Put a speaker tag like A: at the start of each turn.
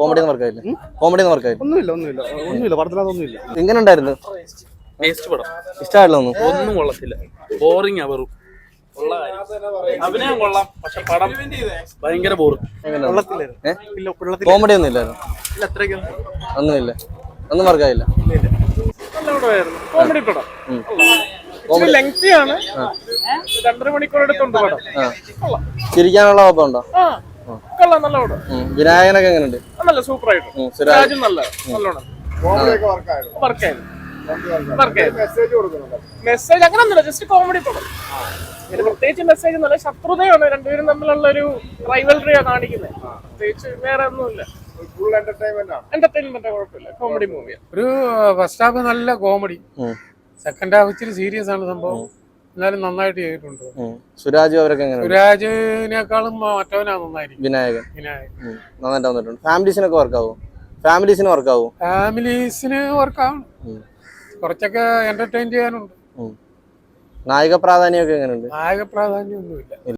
A: Comedy ഒന്നും വർക്കായില്ല? Comedy ഒന്നും വർക്കായില്ല?
B: ഒന്നുമില്ല ഒന്നുമില്ല. ഒന്നുമില്ല പടത്തിനകത്ത് ഒന്നുമില്ല.
A: എങ്ങനെ ഉണ്ടായിരുന്നു?
C: വേസ്റ്റ് പടം.
A: ഇഷ്ടമായില്ല ഒന്നും
C: ഒന്നും കൊള്ളത്തില്ല. ബോറിംഗ് വെറും. ഉള്ള അഭിനയം കൊള്ളാം പക്ഷെ പടം ഭയങ്കര ബോറ്
A: കോമഡി ഒന്നും ഇല്ലായിരുന്നു. ഒന്നുമില്ല. ഒന്നും വർക്കായില്ല.
D: കോമഡി പടം. ഇച്ചിരി ലെങ്തി ആണ്. രണ്ടര മണിക്കൂർ എടുത്തുണ്ട് പടം
A: ചിരിക്കാനുള്ള കുഴപ്പം
D: നല്ല പടം
A: വിനായകനൊക്കെ എങ്ങനെയുണ്ട്
D: നല്ല സൂപ്പർ ആയിട്ട് രാജും നല്ല നല്ലോണം വർക്കായിരുന്നു. മെസ്സേജ് അങ്ങനെ ഒന്നുമില്ല ജസ്റ്റ് കോമഡി പടം പ്രത്യേകിച്ച് മെസ്സേജ് ഒന്നുമില്ല ശത്രുതയാണ്. രണ്ടുപേരും തമ്മിലുള്ള ഒരു റൈവൽറിയാ കാണിക്കുന്നത്. പ്രത്യേകിച്ച് വേറെ ഒന്നുമില്ല. എന്റർടൈൻമെന്റ് കുഴപ്പമില്ല. കോമഡി മൂവിയാണ്
E: ഒരു ഫസ്റ്റ് ഹാഫ് നല്ല കോമഡി. സെക്കൻഡ് ഹാഫ് ഇച്ചിരി സീരിയസ് ആണ് സംഭവം. എന്നാലും നന്നായിട്ട് ചെയ്തിട്ടുണ്ട്.
A: സുരാജ് അവരൊക്കെ എങ്ങനെയുണ്ട്?
E: സുരാജിനേക്കാളും മറ്റവനാ നന്നായിരിക്കും.
A: വിനായകൻ.
E: വിനായകൻ.
A: നന്നായിട്ട് വന്നിട്ടുണ്ട്. ഫാമിലീസിനൊക്കെ വർക്കാവും? ഫാമിലീസിന് വർക്കാവും?
E: ഫാമിലീസിന് വർക്കാവും കുറച്ചൊക്കെ എന്റർടൈൻ ചെയ്യാനുണ്ട്.
A: നായിക പ്രാധാന്യമൊക്കെ എങ്ങനെയുണ്ട്?
E: നായക പ്രാധാന്യമൊന്നുമില്ല.